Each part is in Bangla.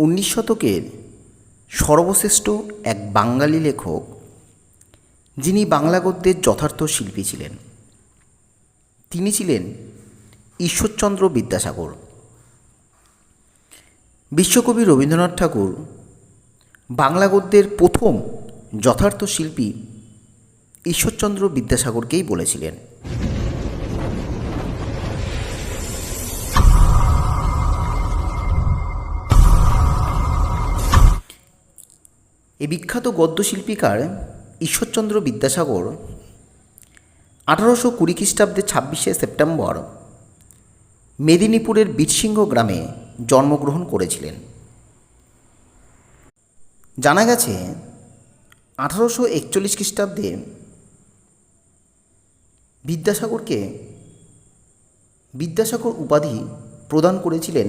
উনিশ শতকের সর্বশ্রেষ্ঠ এক বাঙালি লেখক, যিনি বাংলা গদ্যের যথার্থ শিল্পী ছিলেন। তিনি ছিলেন ঈশ্বরচন্দ্র বিদ্যাসাগর। বিশ্বকবি রবীন্দ্রনাথ ঠাকুর বাংলা গদ্যের প্রথম যথার্থ শিল্পী ঈশ্বরচন্দ্র বিদ্যাসাগরকেই বলেছিলেন। এই বিখ্যাত গদ্যশিল্পীকার ঈশ্বরচন্দ্র বিদ্যাসাগর আঠারোশো কুড়ি খ্রিস্টাব্দে ছাব্বিশে সেপ্টেম্বর মেদিনীপুরের বীরসিংহ গ্রামে জন্মগ্রহণ করেছিলেন। জানা গেছে, আঠারোশো একচল্লিশ খ্রিস্টাব্দে বিদ্যাসাগরকে বিদ্যাসাগর উপাধি প্রদান করেছিলেন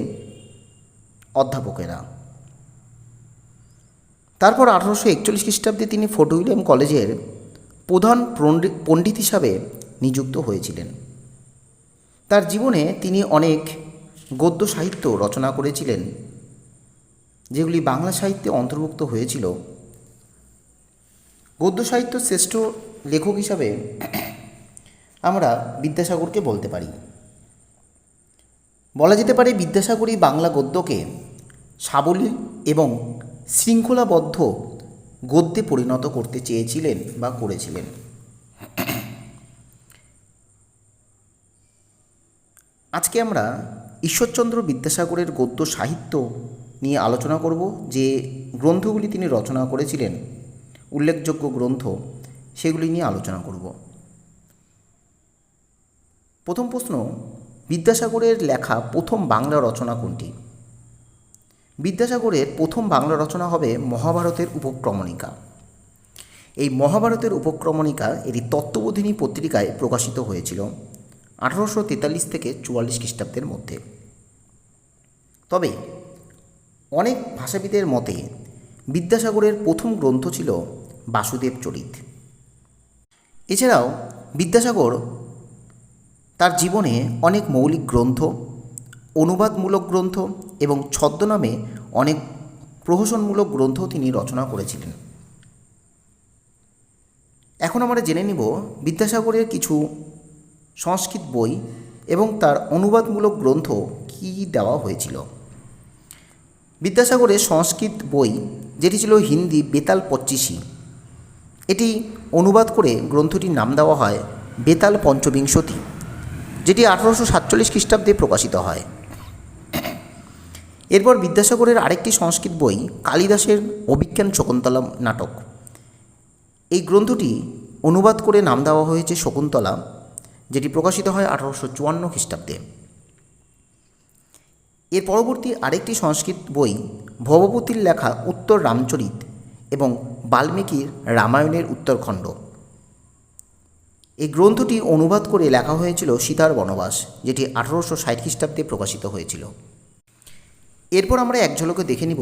অধ্যাপকেরা। তারপর আঠারোশো একচল্লিশ খ্রিস্টাব্দে তিনি ফোর্ট উইলিয়াম কলেজের প্রধান পণ্ডিত হিসাবে নিযুক্ত হয়েছিলেন। তার জীবনে তিনি অনেক গদ্য সাহিত্য রচনা করেছিলেন, যেগুলি বাংলা সাহিত্যে অন্তর্ভুক্ত হয়েছিল। গদ্য সাহিত্য শ্রেষ্ঠ লেখক হিসাবে আমরা বিদ্যাসাগরকে বলতে পারি। বলা যেতে পারে বিদ্যাসাগরই বাংলা গদ্যকে সাবলীল এবং শৃঙ্খলাবদ্ধ গদ্যে পরিণত করতে চেয়েছিলেন বা করেছিলেন। আজকে আমরা ঈশ্বরচন্দ্র বিদ্যাসাগরের গদ্য সাহিত্য নিয়ে আলোচনা করব, যে গ্রন্থগুলি তিনি রচনা করেছিলেন, উল্লেখযোগ্য গ্রন্থ, সেগুলি নিয়ে আলোচনা করব। প্রথম প্রশ্ন, বিদ্যাসাগরের লেখা প্রথম বাংলা রচনা কোনটি? বিদ্যাসাগরের প্রথম বাংলা রচনা হবে মহাভারতের উপক্রমণিকা। এই মহাভারতের উপক্রমণিকা এটি তত্ত্ববোধিনী পত্রিকায় প্রকাশিত হয়েছিল আঠারোশো তেতাল্লিশ থেকে চুয়াল্লিশ খ্রিস্টাব্দের মধ্যে। তবে অনেক ভাষাবিদের মতে বিদ্যাসাগরের প্রথম গ্রন্থ ছিল বাসুদেব চরিত। এছাড়াও বিদ্যাসাগর তার জীবনে অনেক মৌলিক গ্রন্থ, অনুবাদমূলক গ্রন্থ এবং ছদ্মনামে অনেক প্রহসনমূলক গ্রন্থ তিনি রচনা করেছিলেন। এখন আমরা জেনে নিব বিদ্যাসাগরের কিছু সংস্কৃত বই এবং তার অনুবাদমূলক গ্রন্থ কী দেওয়া হয়েছিল। বিদ্যাসাগরের সংস্কৃত বই, যেটি ছিল হিন্দি বেতাল পচ্চিশি এটি অনুবাদ করে গ্রন্থটির নাম দেওয়া হয় বেতাল পঞ্চবিংশতি, যেটি আঠারোশো সাতচল্লিশ খ্রিস্টাব্দে প্রকাশিত হয়। এরপর বিদ্যাসাগরের আরেকটি সংস্কৃত বই, কালিদাসের অভিজ্ঞান শকুন্তলা নাটক। এই গ্রন্থটি অনুবাদ করে নাম দেওয়া হয়েছে শকুন্তলা, যেটি প্রকাশিত হয় আঠারোশো চুয়ান্ন খ্রিস্টাব্দে। এর পরবর্তী আরেকটি সংস্কৃত বই ভবভূতির লেখা উত্তর রামচরিত এবং বাল্মীকির রামায়ণের উত্তরখণ্ড। এই গ্রন্থটি অনুবাদ করে লেখা হয়েছিল সীতার বনবাস, যেটি আঠারোশো ষাট খ্রিস্টাব্দে প্রকাশিত হয়েছিল। এরপর আমরা এক ঝলকে দেখে নিব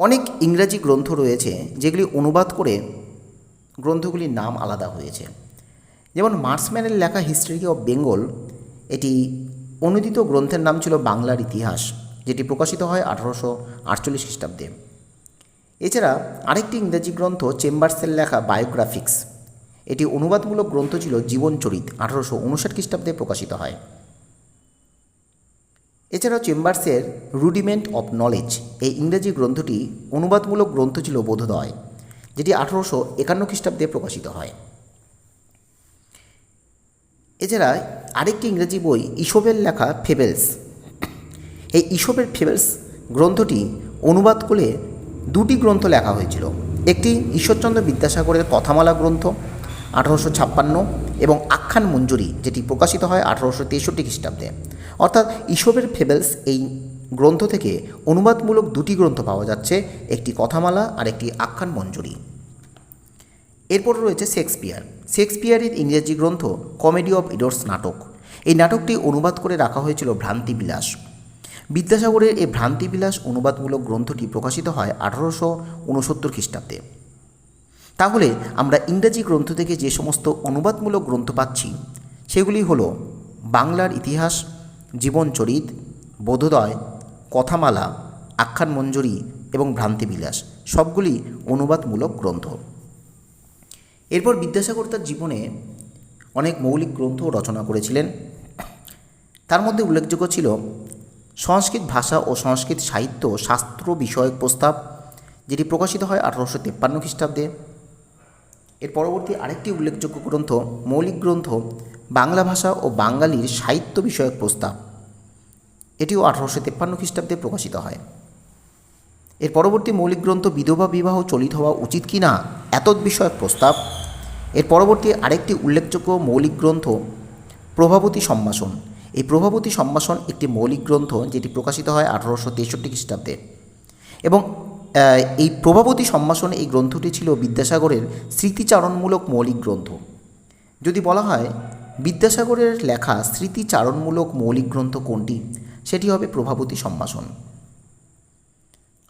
অনেক ইংরাজি গ্রন্থ রয়েছে যেগুলি অনুবাদ করে গ্রন্থগুলির নাম আলাদা হয়েছে। যেমন মার্সম্যানের লেখা হিস্ট্রি অফ বেঙ্গল, এটি অনুদিত গ্রন্থের নাম ছিল বাংলার ইতিহাস, যেটি প্রকাশিত হয় আঠারোশো আটচল্লিশ খ্রিস্টাব্দে। এছাড়া আরেকটি ইংরেজি গ্রন্থ চেম্বার্সের লেখা বায়োগ্রাফিক্স, এটি অনুবাদমূলক গ্রন্থ ছিল জীবনচরিত, আঠারোশো উনষাট খ্রিস্টাব্দে প্রকাশিত হয়। এছাড়াও চেম্বার্সের রুডিমেন্ট অফ নলেজ, এই ইংরেজি গ্রন্থটি অনুবাদমূলক গ্রন্থ ছিল বোধোদয়, যেটি আঠারোশো একান্ন খ্রিস্টাব্দে প্রকাশিত হয়। এছাড়া আরেকটি ইংরেজি বই ইসবের লেখা ফেবেলস, এই ইসবের ফেবেলস গ্রন্থটি অনুবাদ করে দুটি গ্রন্থ লেখা হয়েছিল, একটি ঈশ্বরচন্দ্র বিদ্যাসাগরের কথামালা গ্রন্থ, আঠারোশো ছাপ্পান্ন, এবং আখ্যান মঞ্জুরি, যেটি প্রকাশিত হয় আঠারোশো তেষট্টি খ্রিস্টাব্দে। অর্থাৎ ইসবের ফেবেলস এই গ্রন্থ থেকে অনুবাদমূলক দুটি গ্রন্থ পাওয়া যাচ্ছে, একটি কথামালা আর একটি আখ্যান মঞ্জুরি। এরপর রয়েছে শেক্সপিয়ার। শেক্সপিয়ারের ইংরেজি গ্রন্থ কমেডি অফ ইডোর্স নাটক। এই নাটকটি অনুবাদ করে রাখা হয়েছিল ভ্রান্তিবিলাস। বিদ্যাসাগরের এই ভ্রান্তিবিলাস অনুবাদমূলক গ্রন্থটি প্রকাশিত হয় আঠারোশো উনসত্তর খ্রিস্টাব্দে। তাহলে আমরা ইংরাজি গ্রন্থ থেকে যে সমস্ত অনুবাদমূলক গ্রন্থ পাচ্ছি, সেগুলি হলো বাংলার ইতিহাস জীবনচরিত বোধোদয়, কথামালা, আখ্যান মঞ্জরি এবং ভ্রান্তিবিলাস সবগুলি অনুবাদমূলক গ্রন্থ। এরপর বিদ্যাসাগর তার জীবনে অনেক মৌলিক গ্রন্থ রচনা করেছিলেন। তার মধ্যে উল্লেখযোগ্য ছিল সংস্কৃত ভাষা ও সংস্কৃত সাহিত্য শাস্ত্র বিষয়ক প্রস্তাব, যেটি প্রকাশিত হয় আঠারোশো তেপ্পান্ন খ্রিস্টাব্দে। এর পরবর্তী আরেকটি উল্লেখযোগ্য গ্রন্থ, মৌলিক গ্রন্থ, বাংলা ভাষা ও বাঙালির সাহিত্য বিষয়ক প্রস্তাব। এটিও আঠারোশো তেপ্পান্ন খ্রিস্টাব্দে প্রকাশিত হয়। এর পরবর্তী মৌলিক গ্রন্থ, বিধবা বিবাহ চলিত হওয়া উচিত কি না, এতদ বিষয়ক প্রস্তাব। এর পরবর্তী আরেকটি উল্লেখযোগ্য মৌলিক গ্রন্থ, প্রভাবতী সম্ভাষণ। এই প্রভাবতী সম্ভাষণ একটি মৌলিক গ্রন্থ, যেটি প্রকাশিত হয় আঠারোশো তেষট্টি খ্রিস্টাব্দে। এবং এই প্রভাবতী সম্ভাষণ এই গ্রন্থটি ছিল বিদ্যাসাগরের স্মৃতিচারণমূলক মৌলিক গ্রন্থ। যদি বলা হয়, বিদ্যাসাগরের লেখা স্মৃতিচারণমূলক মৌলিক গ্রন্থ কোনটি? সেটি হবে প্রভাবতী সম্ভাষণ।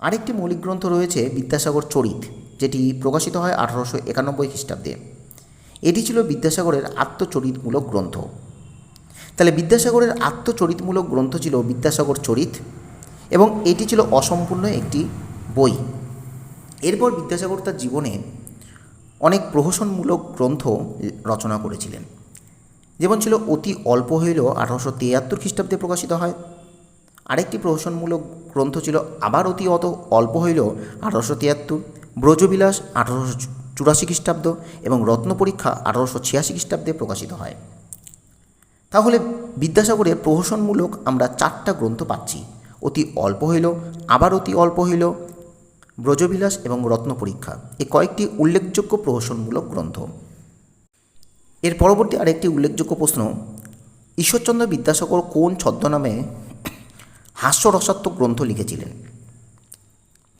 আরেকটি মৌলিক গ্রন্থ রয়েছে বিদ্যাসাগর চরিত, যেটি প্রকাশিত হয় আঠারোশো একানব্বই খ্রিস্টাব্দে। এটি ছিল বিদ্যাসাগরের আত্মচরিতমূলক গ্রন্থ। তাহলে বিদ্যাসাগরের আত্মচরিতমূলক গ্রন্থ ছিল বিদ্যাসাগর চরিত এবং এটি ছিল অসম্পূর্ণ একটি বই। এরপর বিদ্যাসাগর তার জীবনে অনেক প্রহসনমূলক গ্রন্থ রচনা করেছিলেন। যেমন ছিল, অতি অল্প হইলেও আঠারোশো তিয়াত্তর খ্রিস্টাব্দে প্রকাশিত হয়। আরেকটি প্রহসনমূলক গ্রন্থ ছিল, আবার অতি অত অল্প হইলেও আঠারোশো তিয়াত্তর, ব্রজবিলাস আঠারোশো চুরাশি খ্রিস্টাব্দ এবং রত্নপরীক্ষা আঠারোশো ছিয়াশি খ্রিস্টাব্দে প্রকাশিত হয়। তাহলে বিদ্যাসাগরের প্রহসনমূলক আমরা চারটা গ্রন্থ পাচ্ছি। অতি অল্প হইল আবার অতি অল্প হইল ব্রজবিলাস এবং রত্নপরীক্ষা এ কয়েকটি উল্লেখযোগ্য প্রহসনমূলক গ্রন্থ। এর পরবর্তী আরেকটি উল্লেখযোগ্য প্রশ্ন, ঈশ্বরচন্দ্র বিদ্যাসাগর কোন ছদ্মনামে হাস্যরসাত্মক গ্রন্থ লিখেছিলেন?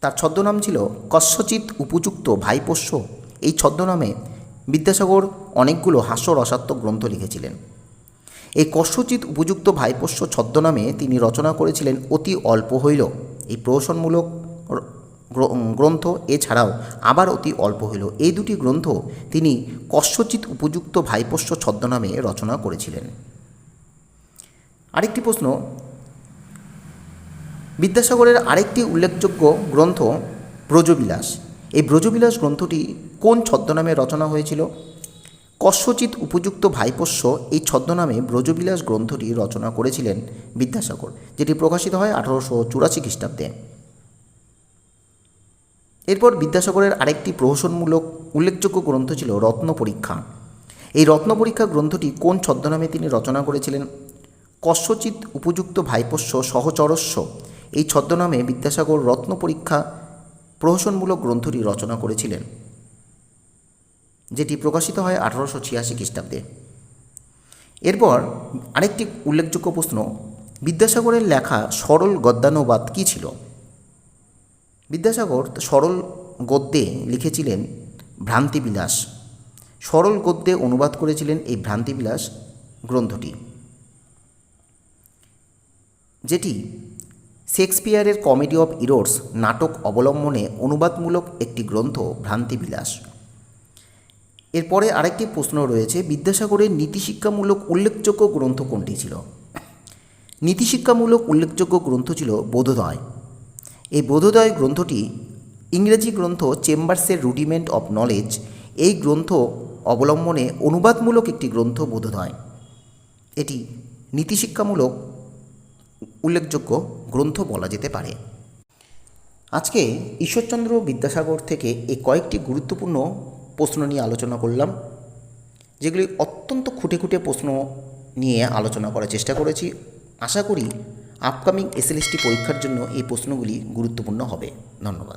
তার ছদ্মনাম ছিল কস্যচিৎ উপযুক্ত ভাইপোষ্য। এই ছদ্মনামে বিদ্যাসাগর অনেকগুলো হাস্যরসাত্মক গ্রন্থ লিখেছিলেন। এই কস্যচিৎ উপযুক্ত ভাইপোষ্য ছদ্মনামে তিনি রচনা করেছিলেন অতি অল্প হইল। এই প্রহসনমূলক গ্রন্থ, এছাড়াও আবার অতি অল্প হইল। এই দুটি গ্রন্থ তিনি কস্যচিৎ উপযুক্ত ভাইপোষ্য ছদ্মনামে রচনা করেছিলেন। আরেকটি প্রশ্ন, বিদ্যাসাগরের আরেকটি উল্লেখযোগ্য গ্রন্থ ব্রজবিলাস। এই ব্রজবিলাস গ্রন্থটি কোন ছদ্মনামে রচনা হয়েছিল? কস্যচিৎ উপযুক্ত ভাইপোষ্য এই ছদ্মনামে ব্রজবিলাস গ্রন্থটি রচনা করেছিলেন বিদ্যাসাগর, যেটি প্রকাশিত হয় আঠারোশো চুরাশি খ্রিস্টাব্দে। এরপর বিদ্যাসাগরের আরেকটি প্রহসনমূলক উল্লেখযোগ্য গ্রন্থ ছিল রত্ন পরীক্ষা। এই রত্ন পরীক্ষা গ্রন্থটি কোন ছদ্মনামে তিনি রচনা করেছিলেন? কস্যচিৎ উপযুক্ত ভাইপোষ্য সহচরস্য। এই ছদ্মনামে বিদ্যাসাগর রত্ন পরীক্ষা প্রহসনমূলক গ্রন্থটি রচনা করেছিলেন, যেটি প্রকাশিত হয় আঠারোশো ছিয়াশি খ্রিস্টাব্দে। এরপর আরেকটি উল্লেখযোগ্য প্রশ্ন, বিদ্যাসাগরের লেখা সরল গদ্যানুবাদ কী ছিল? বিদ্যাসাগর সরল গদ্যে লিখেছিলেন ভ্রান্তিবিলাস। সরল গদ্যে অনুবাদ করেছিলেন এই ভ্রান্তিবিলাস গ্রন্থটি। যেটি শেক্সপিয়ারের কমেডি অফ ইরোর্স নাটক অবলম্বনে অনুবাদমূলক একটি গ্রন্থ, ভ্রান্তিবিলাস। এরপরে আরেকটি প্রশ্ন রয়েছে, বিদ্যাসাগরের নীতিশিক্ষামূলক উল্লেখযোগ্য গ্রন্থ কোনটি ছিল? নীতিশিক্ষামূলক উল্লেখযোগ্য গ্রন্থ ছিল বোধোদয়। এই বোধোদয় গ্রন্থটি ইংরেজি গ্রন্থ চেম্বার্সের রুডিমেন্ট অফ নলেজ, এই গ্রন্থ অবলম্বনে অনুবাদমূলক একটি গ্রন্থ বোধোদয়। এটি নীতিশিক্ষামূলক উল্লেখযোগ্য গ্রন্থ বলা যেতে পারে। আজকে ঈশ্বরচন্দ্র বিদ্যাসাগর থেকে এই কয়েকটি গুরুত্বপূর্ণ প্রশ্ন নিয়ে আলোচনা করলাম, যেগুলি অত্যন্ত খুঁটে খুঁটে প্রশ্ন নিয়ে আলোচনা করার চেষ্টা করেছি। আশা করি আপকামিং এসএলএসটি পরীক্ষার জন্য এই প্রশ্নগুলি গুরুত্বপূর্ণ হবে। ধন্যবাদ।